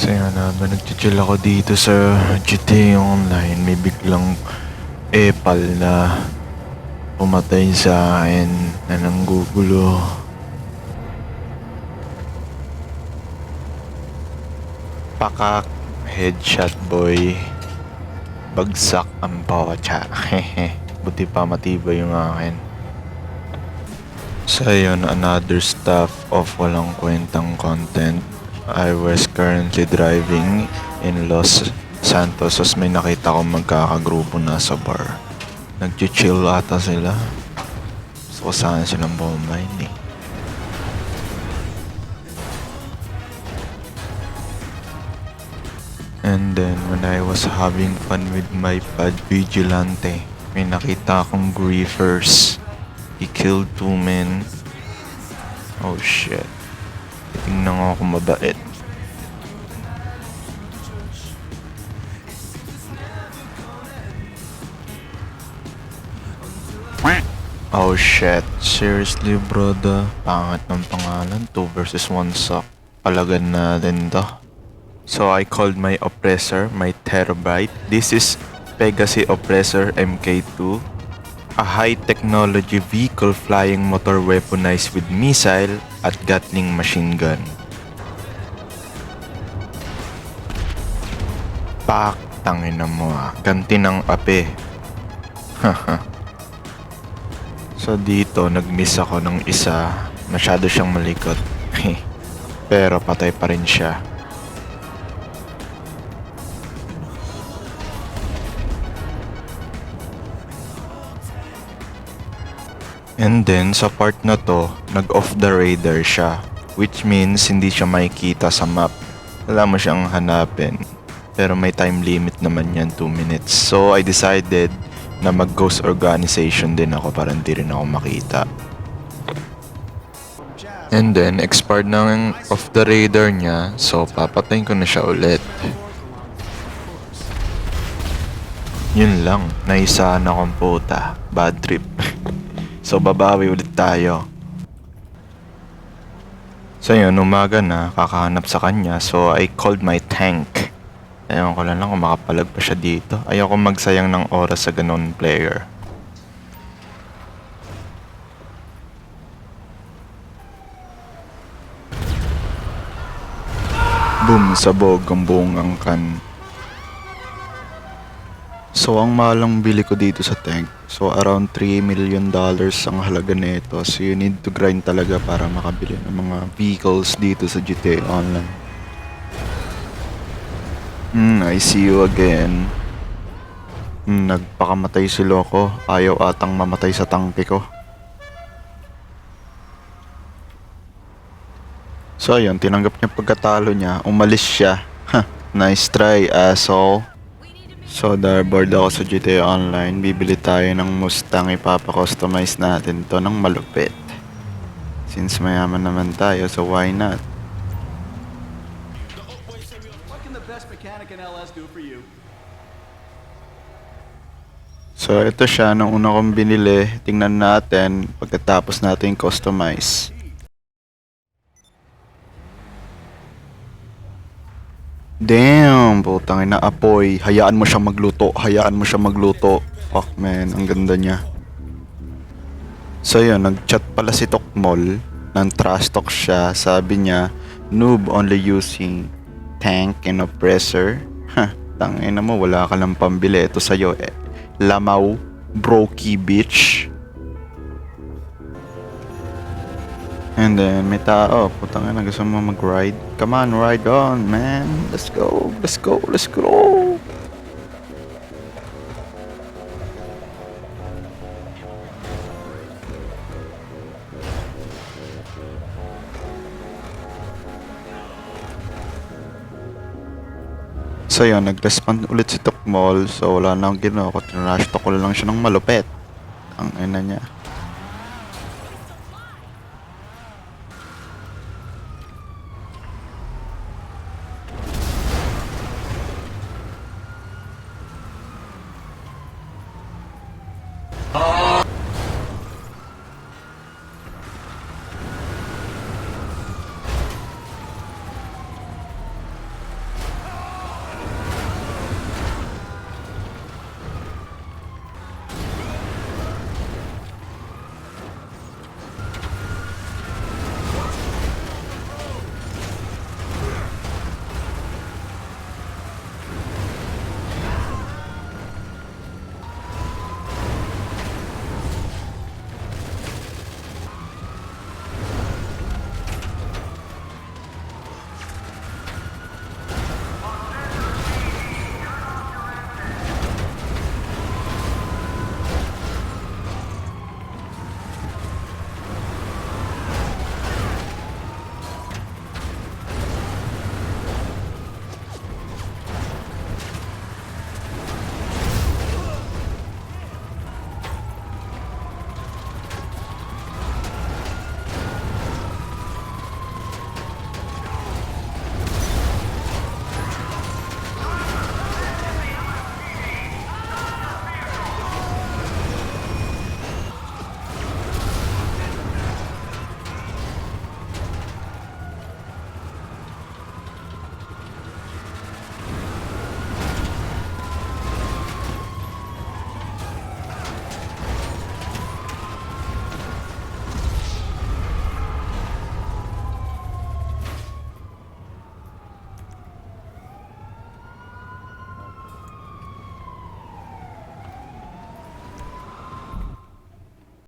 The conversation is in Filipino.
So yan, habang nagchichill ako dito sa GTA Online, may biglang epal na pumatay sa akin na nanggugulo. Pakak, headshot boy. Bagsak ang. Hehe. Buti pa matibay yung akin. So yun, another stuff of walang kwentang content. I was currently driving in Los Santos as may nakita ko magkakagrupo na sa bar. Nag-chill ata sila. Gusto ko sana silang bumain eh. And then when I was having fun with my pad vigilante, may nakita akong griefers. He killed two men. Oh shit. Tingnan ko mabait. Oh shit. Seriously, brother. Pangat ng pangalan. 2 versus 1 suck. Palagan natin to. So I called my oppressor, my terabyte. This is Pegasus Oppressor MK2. A high technology vehicle flying motor weaponized with missile at Gatling machine gun. Pak, tangin na mo ah. Ganti ng ape. Haha. so dito, nag-miss ako ng isa. Masyado siyang malikot. Pero patay pa rin siya. And then, sa part na to, nag-off the radar siya. Which means, hindi siya makikita sa map. Wala mo siyang hanapin. Pero may time limit naman yan, 2 minutes. So, I decided na mag-ghost organization din ako para hindi rin ako makita. And then, expired na ng off the radar niya. So, papatayin ko na siya ulit. Yun lang. Naisahan akong puta. Bad trip. so, babawi ulit tayo. So yun, umaga na, kakahanap sa kanya. So, I called my tank. Ewan ko lang lang kung makapalag pa siya dito. Ayoko magsayang ng oras sa ganun player. Boom, sabog ang buong angkan. So, ang malang bili ko dito sa tank. So, around 3 million dollars ang halaga nito. So, you need to grind talaga para makabili ng mga vehicles dito sa GTA Online. Hmm, I see you again. Hmm, nagpakamatay si Loco. Ayaw atang mamatay sa tangke ko. So, ayun, tinanggap niya pagkatalo niya. Umalis siya. Nice try, asshole. So, darboard ako sa GTA Online. Bibili tayo ng Mustang. Ipapa-customize natin to ng malupit. Since mayaman naman tayo, so why not? Mechanic in LS do for you? So, ito siya. Nung una kong binili, tingnan natin pagkatapos natin customize. Damn, putang ina apoy. Hayaan mo siya magluto. Hayaan mo siya magluto. Fuck man, ang ganda niya. So yun, nag-chat pala si Tokmol. Nang trash talk siya. Sabi niya, noob only using tank and oppressor. Ha, tangina mo, wala ka lang pambili. Ito sa'yo eh. Lamaw, brokey bitch. And then, may tao. Putang ina, gusto mo mag-ride? Come on, ride on, man. Let's go, let's go, let's go. So yun, nag-respond ulit si Tokmol. So wala na akong ginawa ko. Tinrash talk ko lang siya ng malupit. Ang ina niya.